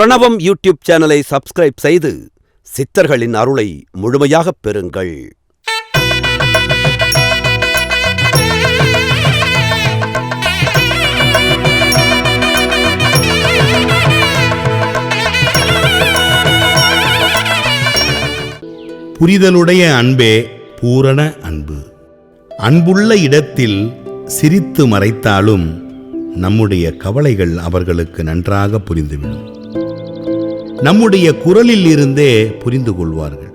பிரணவம் யூடியூப் சேனலை சப்ஸ்கிரைப் செய்து சித்தர்களின் அருளை முழுமையாகப் பெறுங்கள். புரிதலுடைய அன்பே பூரண அன்பு. அன்புள்ள இடத்தில் சிரித்து மறைத்தாலும் நம்முடைய கவலைகள் அவர்களுக்கு நன்றாக புரிந்துவிடும். நம்முடைய குரலில் இருந்தே புரிந்து கொள்வார்கள்.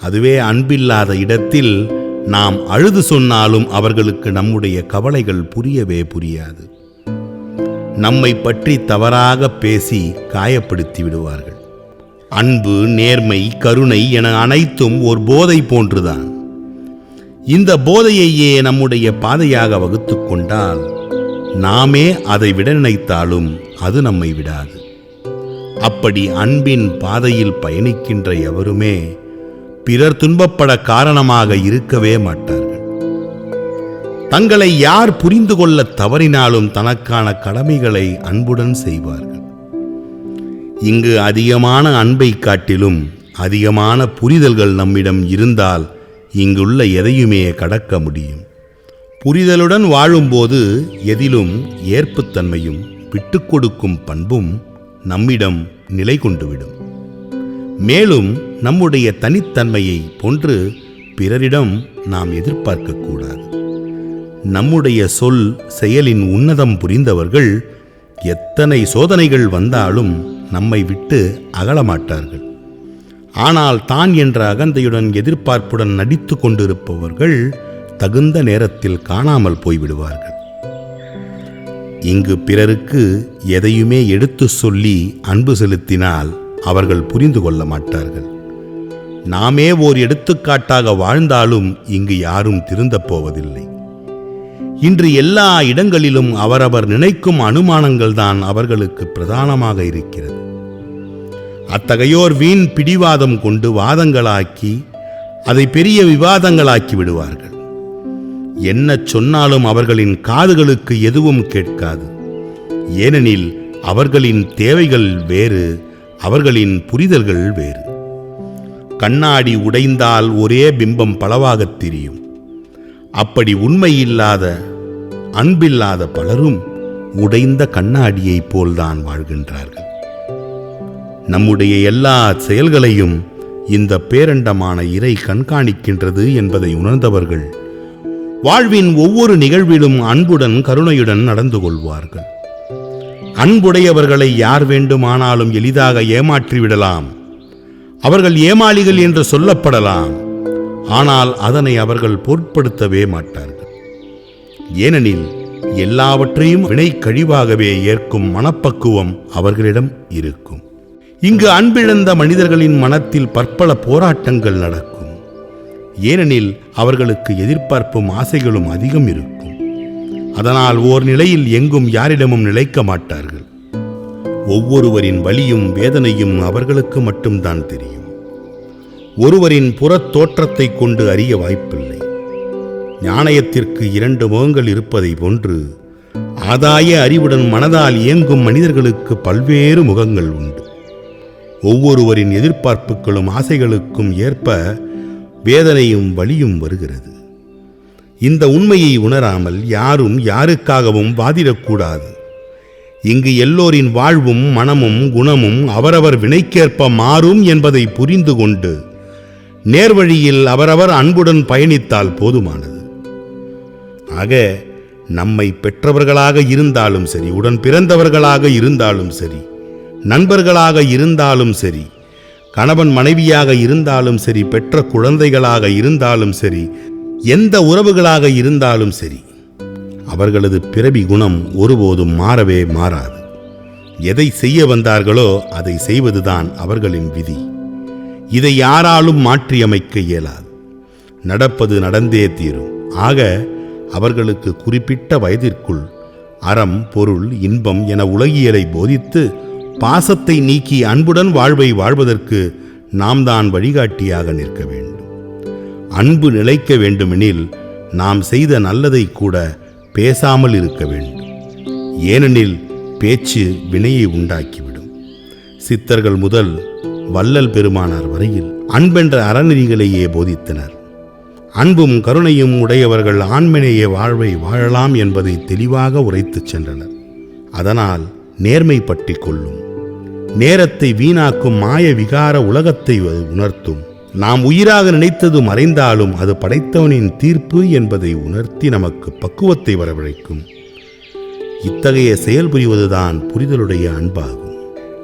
அதுவே அன்பில்லாத இடத்தில் நாம் அழுது சொன்னாலும் அவர்களுக்கு நம்முடைய கவலைகள் புரியவே புரியாது. நம்மை பற்றி தவறாக பேசி காயப்படுத்தி விடுவார்கள். அன்பு நேர்மை கருணை என அனைத்தும் ஒரு போதை போன்றுதான். இந்த போதையையே நம்முடைய பாதையாக வகுத்து கொண்டால் நாமே அதை விட நினைத்தாலும் அது நம்மை விடாது. அப்படி அன்பின் பாதையில் பயணிக்கின்ற எவருமே பிறர் துன்பப்பட காரணமாக இருக்கவே மாட்டார்கள். தங்களை யார் புரிந்து கொள்ள தவறினாலும் தனக்கான கடமைகளை அன்புடன் செய்வார்கள். இங்கு அதிகமான அன்பை காட்டிலும் அதிகமான புரிதல்கள் நம்மிடம் இருந்தால் இங்குள்ள எதையுமே கடக்க முடியும். புரிதலுடன் வாழும்போது எதிலும் ஏற்புத்தன்மையும் விட்டுக்கொடுக்கும் பண்பும் நம்மிடம் நிலை கொண்டுவிடும். மேலும் நம்முடைய தனித்தன்மையை போன்று பிறரிடம் நாம் எதிர்பார்க்கக்கூடாது நம்முடைய சொல் செயலின் உன்னதம் புரிந்தவர்கள் எத்தனை சோதனைகள் வந்தாலும் நம்மை விட்டு அகலமாட்டார்கள். ஆனால் தான் என்ற அகந்தையுடன் எதிர்பார்ப்புடன் நடித்து கொண்டிருப்பவர்கள் தகுந்த நேரத்தில் காணாமல் போய்விடுவார்கள். இங்கு பிறருக்கு எதையுமே எடுத்து சொல்லி அன்பு செலுத்தினால் அவர்கள் புரிந்து கொள்ள மாட்டார்கள். நாமே ஓர் எடுத்துக்காட்டாக வாழ்ந்தாலும் இங்கு யாரும் திருந்தப் போவதில்லை. இன்று எல்லா இடங்களிலும் அவரவர் நினைக்கும் அனுமானங்கள் தான் அவர்களுக்கு பிரதானமாக இருக்கிறது. அத்தகையோர் வீண் பிடிவாதம் கொண்டு வாதங்களாக்கி அதை பெரிய விவாதங்களாக்கி விடுவார்கள். என்ன சொன்னாலும் அவர்களின் காதுகளுக்கு எதுவும் கேட்காது. ஏனெனில் அவர்களின் தேவைகள் வேறு அவர்களின் புரிதல்கள் வேறு. கண்ணாடி உடைந்தால் ஒரே பிம்பம் பலவாகத் தெரியும். அப்படி உண்மையில்லாத அன்பில்லாத பலரும் உடைந்த கண்ணாடியைப் போல்தான் வாழ்கின்றார்கள். நம்முடைய எல்லா செயல்களையும் இந்த பேரண்டமான இறை கண்காணிக்கின்றது என்பதை உணர்ந்தவர்கள் வாழ்வின் ஒவ்வொரு நிகழ்விலும் அன்புடன் கருணையுடன் நடந்து கொள்வார்கள். அன்புடையவர்களை யார் வேண்டுமானாலும் எளிதாக ஏமாற்றிவிடலாம் அவர்கள் ஏமாளிகள் என்று சொல்லப்படலாம். ஆனால் அதனை அவர்கள் பொருட்படுத்தவே மாட்டார்கள். ஏனெனில் எல்லாவற்றையும் வினை கழிவாகவே ஏற்கும் மனப்பக்குவம் அவர்களிடம் இருக்கும். இங்கு அன்பிழந்த மனிதர்களின் மனத்தில் பற்பல போராட்டங்கள் நடக்கும். ஏனெனில் அவர்களுக்கு எதிர்பார்ப்பும் ஆசைகளும் அதிகம் இருக்கும். அதனால் ஓர் நிலையில் எங்கும் யாரிடமும் நிலைக்க மாட்டார்கள். ஒவ்வொருவரின் வலியும் வேதனையும் அவர்களுக்கு மட்டும்தான் தெரியும். ஒருவரின் புறத் தோற்றத்தை கொண்டு அறிய வாய்ப்பில்லை. ஞானயத்திற்கு இரண்டு முகங்கள் இருப்பதை போன்று ஆதாய அறிவுடன் மனதால் இயங்கும் மனிதர்களுக்கு பல்வேறு முகங்கள் உண்டு. ஒவ்வொருவரின் எதிர்பார்ப்புகளும் ஆசைகளுக்கும் ஏற்ப வேதனையும் வலியும் வருகிறது. இந்த உண்மையை உணராமல் யாரும் யாருக்காகவும் வாதிடக்கூடாது. இங்கு எல்லோரின் வாழ்வும் மனமும் குணமும் அவரவர் வினைக்கேற்ப மாறும் என்பதை புரிந்து கொண்டு நேர்வழியில் அவரவர் அன்புடன் பயணித்தால் போதுமானது. ஆக நம்மை பெற்றவர்களாக இருந்தாலும் சரி உடன் பிறந்தவர்களாக இருந்தாலும் சரி நண்பர்களாக இருந்தாலும் சரி கணவன் மனைவியாக இருந்தாலும் சரி பெற்ற குழந்தைகளாக இருந்தாலும் சரி எந்த உறவுகளாக இருந்தாலும் சரி அவர்களது பிறவி குணம் ஒருபோதும் மாறவே மாறாது. எதை செய்ய வந்தார்களோ அதை செய்வதுதான் அவர்களின் விதி. இதை யாராலும் மாற்றியமைக்க இயலாது. நடப்பது நடந்தே தீரும். ஆக அவர்களுக்கு குறிப்பிட்ட வயதிற்குள் அறம் பொருள் இன்பம் என உலகியலை போதித்து பாசத்தை நீக்கி அன்புடன் வாழ்வை வாழ்வதற்கு நாம் தான் வழிகாட்டியாக நிற்க வேண்டும். அன்பு நிலைக்க வேண்டுமெனில் நாம் செய்த நல்லதை கூட பேசாமல் இருக்க வேண்டும். ஏனெனில் பேச்சு வினையை உண்டாக்கிவிடும். சித்தர்கள் முதல் வள்ளல் பெருமானார் வரையில் அன்பென்ற அறநெறிகளையே போதித்தனர். அன்பும் கருணையும் உடையவர்கள் ஆண்மனேயே வாழ்வை வாழலாம் என்பதை தெளிவாக உரைத்துச் சென்றனர். அதனால் நேர்மை பற்றி கொள்ளும். நேரத்தை வீணாக்கும் மாய விகார உலகத்தை உணர்த்தும். நாம் உயிராக நினைத்தது மறைந்தாலும் அது படைத்தவனின் தீர்ப்பு என்பதை உணர்த்தி நமக்கு பக்குவத்தை வரவழைக்கும். இத்தகைய செயல் புரிவதுதான் புரிதலுடைய அன்பாகும்.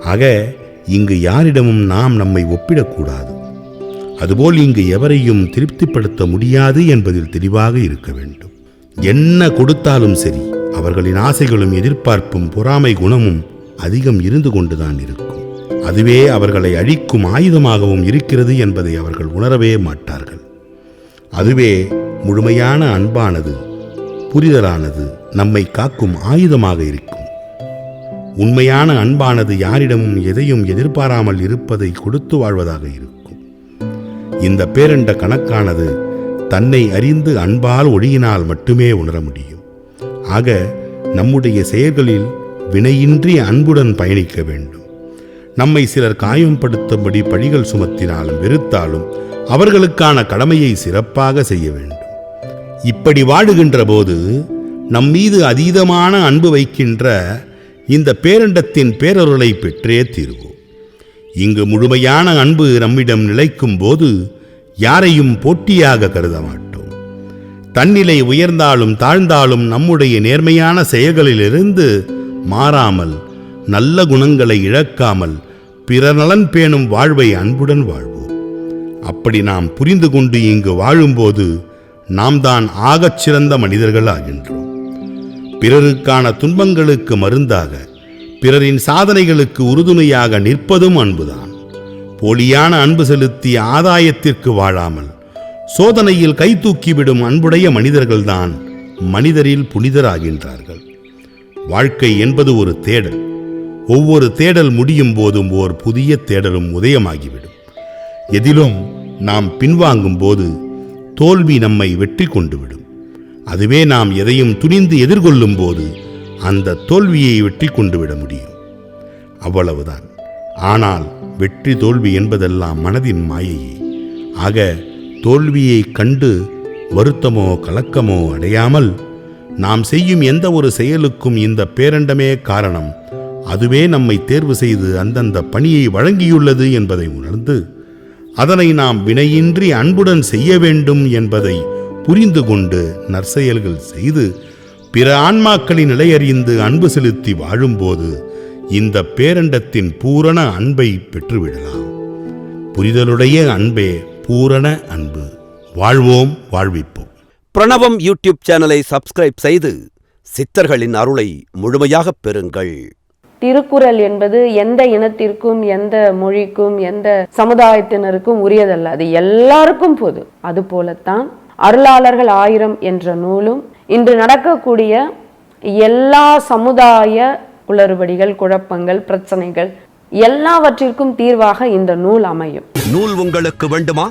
ஆக இங்கு யாரிடமும் நாம் நம்மை ஒப்பிடக்கூடாது. அதுபோல் இங்கு எவரையும் திருப்திப்படுத்த முடியாது என்பதில் தெளிவாக இருக்க வேண்டும். என்ன கொடுத்தாலும் சரி அவர்களின் ஆசைகளும் எதிர்பார்ப்பும் பொறாமை குணமும் அதிகம் இருந்து கொண்டுதான் இருக்கும். அதுவே அவர்களை அழிக்கும் ஆயுதமாகவும் இருக்கிறது என்பதை அவர்கள் உணரவே மாட்டார்கள். அதுவே முழுமையான அன்பானது புரிதலானது நம்மை காக்கும் ஆயுதமாக இருக்கும். உண்மையான அன்பானது யாரிடமும் எதையும் எதிர்பாராமல் இருப்பதை கொடுத்து வாழ்வதாக இருக்கும். இந்த பேரண்ட கணக்கானது தன்னை அறிந்து அன்பால் ஒழுகினால் மட்டுமே உணர முடியும். ஆக நம்முடைய செயல்களில் வினையின்றி அன்புடன் பயணிக்க வேண்டும். நம்மை சிலர் காயம்படுத்தும்படி பழிகள் சுமத்தினாலும் வெறுத்தாலும் அவர்களுக்கான கடமையை சிறப்பாக செய்ய வேண்டும். இப்படி வாடுகின்ற போது நம் மீது அதீதமான அன்பு வைக்கின்ற இந்த பேரண்டத்தின் பேரருளை பெற்றே தீர்வோம். இங்கு முழுமையான அன்பு நம்மிடம் நிலைக்கும் போது யாரையும் போட்டியாக கருத மாட்டோம் தன்னிலை உயர்ந்தாலும் தாழ்ந்தாலும் நம்முடைய நேர்மையான செயல்களிலிருந்து மாறாமல் நல்ல குணங்களை இழக்காமல் பிற நலன் பேணும் வாழ்வை அன்புடன் வாழ்வோம். அப்படி நாம் புரிந்து கொண்டு இங்கு வாழும்போது நாம் தான் ஆகச் சிறந்த மனிதர்கள் ஆகின்றோம் பிறருக்கான துன்பங்களுக்கு மருந்தாக பிறரின் சாதனைகளுக்கு உறுதுணையாக நிற்பதும் அன்புதான். போலியான அன்பு செலுத்தி ஆதாயத்திற்கு வாழாமல் சோதனையில் கை தூக்கிவிடும் அன்புடைய மனிதர்கள்தான் மனிதரில் புனிதராகின்றார்கள். வாழ்க்கை என்பது ஒரு தேடல். ஒவ்வொரு தேடல் முடியும் போதும் ஓர் புதிய தேடலும் உதயமாகிவிடும். எதிலும் நாம் பின்வாங்கும் போது தோல்வி நம்மை வெற்றி கொண்டுவிடும் அதுவே நாம் எதையும் துணிந்து எதிர்கொள்ளும் போது அந்த தோல்வியை வெற்றி கொண்டு விட முடியும். அவ்வளவுதான். ஆனால் வெற்றி தோல்வி என்பதெல்லாம் மனதின் மாயையே. ஆக தோல்வியை கண்டு வருத்தமோ கலக்கமோ அடையாமல் நாம் செய்யும் எந்த ஒரு செயலுக்கும் இந்த பேரண்டமே காரணம். அதுவே நம்மை தேர்வு செய்து அந்தந்த பணியை வழங்கியுள்ளது என்பதை உணர்ந்து அதனை நாம் வினையின்றி அன்புடன் செய்ய வேண்டும் என்பதை புரிந்து கொண்டு நற்செயல்கள் செய்து பிற ஆன்மாக்களின் நிலையறிந்து அன்பு செலுத்தி வாழும்போது இந்த பேரண்டத்தின் பூரண அன்பை பெற்றுவிடலாம். புரிதலுடைய அன்பே பூரண அன்பு. வாழ்வோம் வாழ்விப்போம். பிரணவம் யூடியூப் சேனலை சப்ஸ்கிரைப் செய்து சித்தர்களின் அருளை முழுமையாகப் பெறுங்கள். திருக்குறள் என்பது எந்த இனத்திற்கும் எந்த மொழிக்கும் எந்த சமுதாயத்தினருக்கும் உரியதல்ல. அது எல்லாருக்கும் பொது. அது போலத்தான் அருளாளர்கள் ஆயிரம் என்ற நூலும் இன்று நடக்கக்கூடிய எல்லா சமுதாய குளறுபடிகள் குழப்பங்கள் பிரச்சனைகள் எல்லாவற்றிற்கும் தீர்வாக இந்த நூல் அமையும். நூல் உங்களுக்கு வேண்டுமா?